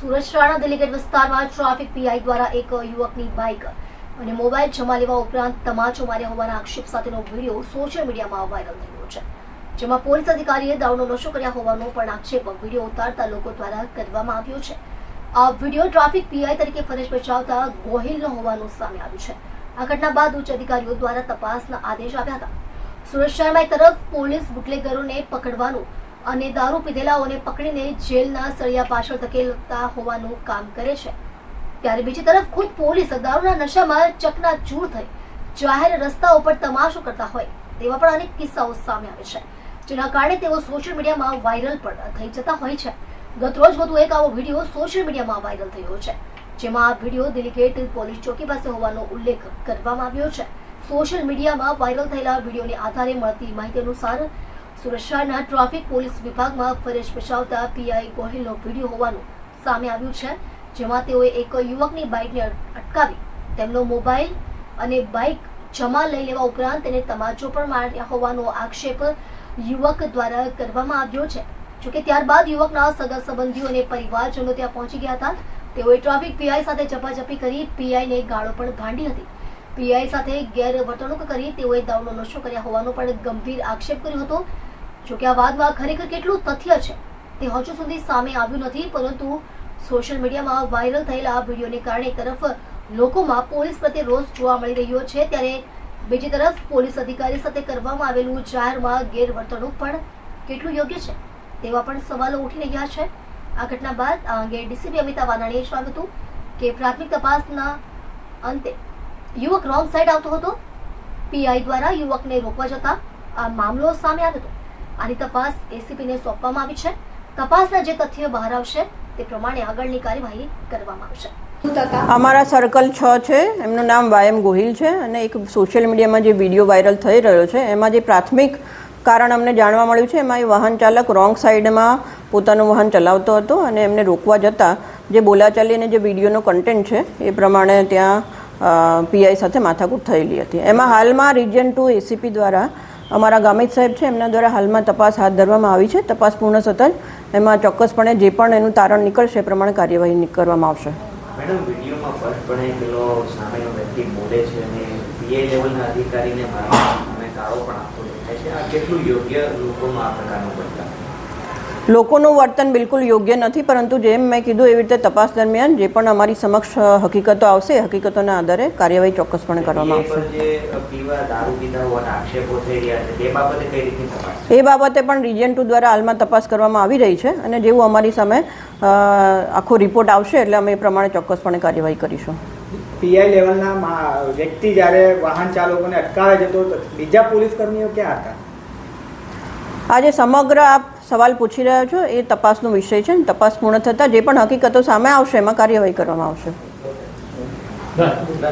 સુરત દિલીગેટ વિસ્તારમાં traffic PI દ્વારા એક યુવકની બાઇક અને મોબાઈલ જમા લેવા ઉપરાંત તમાચો માર્યા હોવાના આક્ષેપ સાથેનો વીડિયો સોશિયલ મીડિયામાં વાયરલ થયો છે. જેમાં પોલીસ અધિકારીએ દાવનો નશો કર્યા હોવાનો પણ આક્ષેપ વીડિયો ઉતારતા લોકો દ્વારા કરવામાં આવ્યો છે. આ વીડિયો ટ્રાફિક પીઆઈ તરીકે ફરજ બજાવતા ગોહિલનો હોવાનું સામે આવ્યું છે. આ ઘટના બાદ ઉચ્ચ અધિકારીઓ દ્વારા તપાસના આદેશ આપ્યા હતા. સુરત શહેરમાં એક તરફ પોલીસ બુટલેગરોને પકડવાનું અને દારૂ પીધેલાઓને પકડીને જેલના સળિયા પાછળ ધકેલતા હોવાનું કામ કરે છે. ત્યારે બીજી તરફ ખુદ પોલીસ દારૂના નશામાં ચકનાચૂર થઈ જાહેર રસ્તા ઉપર તમાશો કરતા હોય તેવા પણ અનેક કિસ્સાઓ સામે આવે છે. જેના કારણે તેઓ સોશિયલ મીડિયામાં વાયરલ પણ થઈ જતા હોય છે. ગત રોજ વધુ એક આવો વીડિયો સોશિયલ મીડિયામાં વાયરલ થયો છે. જેમાં આ વીડિયો દિલીગેટ પોલીસ ચોકી પાસે હોવાનો ઉલ્લેખ કરવામાં આવ્યો છે. સોશિયલ મીડિયામાં વાયરલ થયેલા વિડીયોને આધારે મળતી માહિતી અનુસાર સુરત ટ્રાફિક પોલીસ વિભાગમાં ફરજ બજાવતા પીઆઈ ગોહિલનો વીડિયો હોવાનું સામે આવ્યું છે, જેમાં તેઓએ એક યુવકની બાઇકને અટકાવી તેમનો મોબાઈલ અને બાઇક જમા લઈ લેવા ઉપરાંત તેને તમાચો પણ માર્યા હોવાનો આક્ષેપ યુવક દ્વારા કરવામાં આવ્યો છે. જોકે ત્યારબાદ યુવકના સગા સંબંધીઓ અને પરિવારજનો ત્યાં પહોંચી ગયા હતા. તેઓએ ટ્રાફિક પીઆઈ સાથે ઝપાઝપી કરી પીઆઈને ગાળો પણ ભાંડી હતી. પીઆઈ સાથે ગેરવર્તણૂક કરી તેઓએ દાવનો નશો કર્યા હોવાનો પણ ગંભીર આક્ષેપ કર્યો હતો. જોકે આ વાદમાં ખરેખર કેટલું તથ્ય છે તે હજુ સુધી સામે આવ્યું નથી, પરંતુ સોશિયલ મીડિયામાં વાયરલ થયેલા આ વિડીયોને કારણે તરફ લોકોમાં પોલીસ પ્રત્યે રોષ જોવા મળી રહ્યો છે. ત્યારે બીજી તરફ પોલીસ અધિકારી સાથે કરવામાં આવેલું જાહેરમાં ગેરવર્તણૂક પણ કેટલું યોગ્ય છે તેવા પણ સવાલો ઉઠી રહ્યા છે. આ ઘટના બાદ આ અંગે ડીસીપી અમિતા વાનાણીએ જણાવ્યું હતું કે પ્રાથમિક તપાસના અંતે યુવક રોંગ સાઈડ આવતો હતો. પીઆઈ દ્વારા યુવકને રોકવા જતા આ મામલો સામે આવ્યો હતો. આની તપાસ એસીપીને સોંપવામાં આવી છે. તપાસના જે તથ્ય બહાર આવશે, તે પ્રમાણે આગળની કાર્યવાહી કરવામાં આવશે. અમારા સર્કલ છ છે. એમનું નામ વાયમ ગોહિલ છે અને એક સોશિયલ મીડિયામાં જે વીડિયો વાયરલ થઈ રહ્યો છે, એમાં જે પ્રાથમિક કારણ અમને જાણવા મળ્યું છે, એમાં એ વાહન ચાલક રોંગ સાઈડમાં પોતાનું વાહન ચલાવતો હતો અને એમને રોકવા જતાં જે બોલાચાલી અને જે વિડીયોનો કન્ટેન્ટ છે, એ પ્રમાણે ત્યાં પીઆઈ સાથે માથાકૂટ થયેલી હતી. એમાં હાલમાં રિજન ટુ એસીપી દ્વારા અમારા ગામિત સાહેબ છે, એમના દ્વારા હાલમાં તપાસ હાથ ધરવામાં આવી છે. તપાસ પૂર્ણ થતાં એમાં ચોક્કસપણે જે પણ એનું તારણ નીકળશે એ પ્રમાણે કાર્યવાહી કરવામાં આવશે. અધિકારીને કેટલું યોગ્ય લોકોમાં આ પ્રકારનું વર્તન લોકોનું વર્તન બિલકુલ યોગ્ય નથી પરંતુ જેમ મેં કીધું એવી રીતે તપાસ દરમિયાન જે પણ અમારી સમક્ષ હકીકતો આવશે એ હકીકતોના આધારે કાર્યવાહી ચોક્કસપણે કરવામાં આવશે. જે પીવા દારૂ પીધા હોવાના આક્ષેપો થઈ રહ્યા છે તે બાબતે કઈ રીતની તપાસ એ બાબતે પણ રિજન ટુ દ્વારા હાલમાં તપાસ કરવામાં આવી રહી છે અને જેવું અમારી સામે આખો રિપોર્ટ આવશે એટલે અમે એ પ્રમાણે ચોક્કસપણે કાર્યવાહી કરીશું. પીઆઈ લેવલના વ્યક્તિ જ્યારે વાહન ચાલકોને અટકાવે છે તો બીજા પોલીસ કર્મીઓ ક્યાં હતા? આજે સમગ્ર આપ સવાલ પૂછી રહ્યા છો, એ તપાસનો વિષય છે તપાસ પૂર્ણ થતાં જે પણ હકીકતો સામે આવશે, એમાં કાર્યવાહી કરવામાં આવશે.